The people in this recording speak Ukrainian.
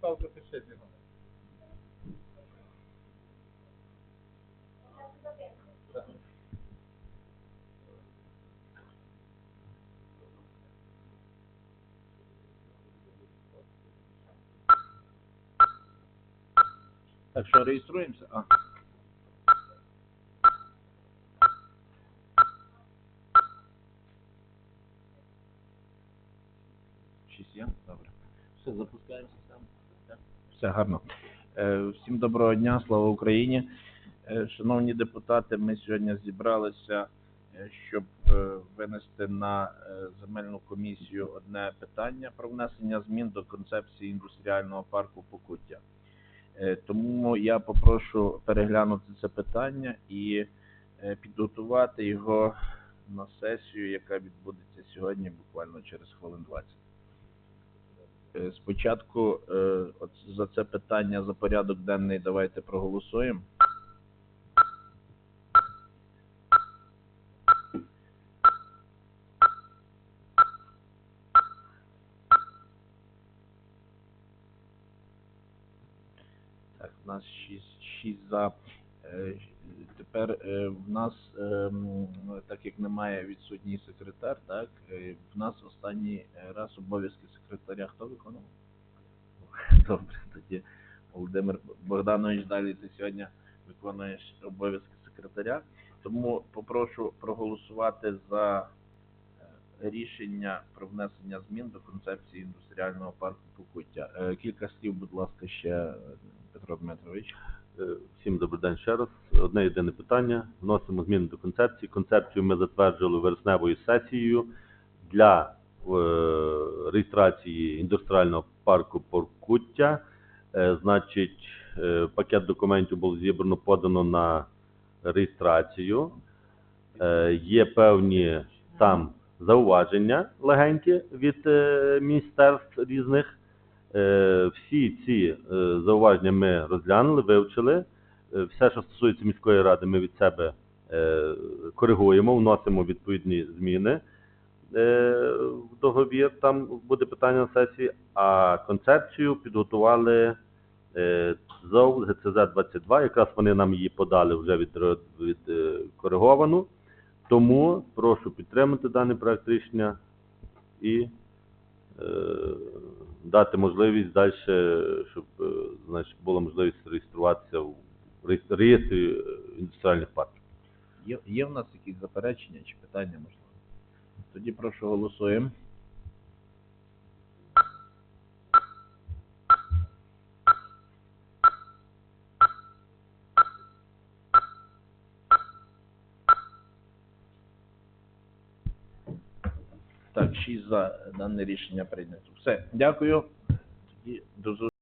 Пиши його. Так що реєструємося? А. Шість є? Добре. Все, запускаємо систему. Все гарно. Е, Всім доброго дня, слава Україні. Е, Шановні депутати, ми сьогодні зібралися, е, щоб винести на земельну комісію одне питання про внесення змін до концепції індустріального парку Покуття. Тому я попрошу переглянути це питання і підготувати його на сесію, яка відбудеться сьогодні, буквально через хвилин 20. Е, Спочатку е, за це питання за порядок денний давайте проголосуємо. Так, в нас 6, 6 за. Е, Тепер е, в нас, ем, так як немає відсутній секретар, так, е, в нас останній раз обов'язки секретаря хто виконував? Добре, тоді Володимир Богданович, далі ти сьогодні виконуєш обов'язки секретаря. Тому попрошу проголосувати за рішення про внесення змін до концепції індустріального парку Покуття. Кілька слів, будь ласка, ще Петро Дмитрович. Е, Всім добрий день ще раз. Одне єдине питання. Вносимо зміни до концепції. Концепцію ми затверджували вересневою сесією для е, реєстрації індустріального парку Поркуття. Е, значить, пакет документів було зібрано, подано на реєстрацію. Є певні там зауваження легенькі від міністерств різних. Е, всі ці е, зауваження ми розглянули, вивчили. Е, Все, що стосується міської ради, ми від себе коригуємо, вносимо відповідні зміни в договір. Там буде питання на сесії. А концепцію підготували ЗОВ ГЦЗ-22. Якраз вони нам її подали вже від, кориговану. Тому прошу підтримати даний проект рішення і дати можливість далі, щоб е, значить, була можливість реєструватися в реєс- реєстрі е, індустріальних парків. Є, є в нас якісь заперечення чи питання, можливо? Тоді прошу голосуємо. Так, 6 за дане рішення прийнято. Все, дякую. І до зустрічі.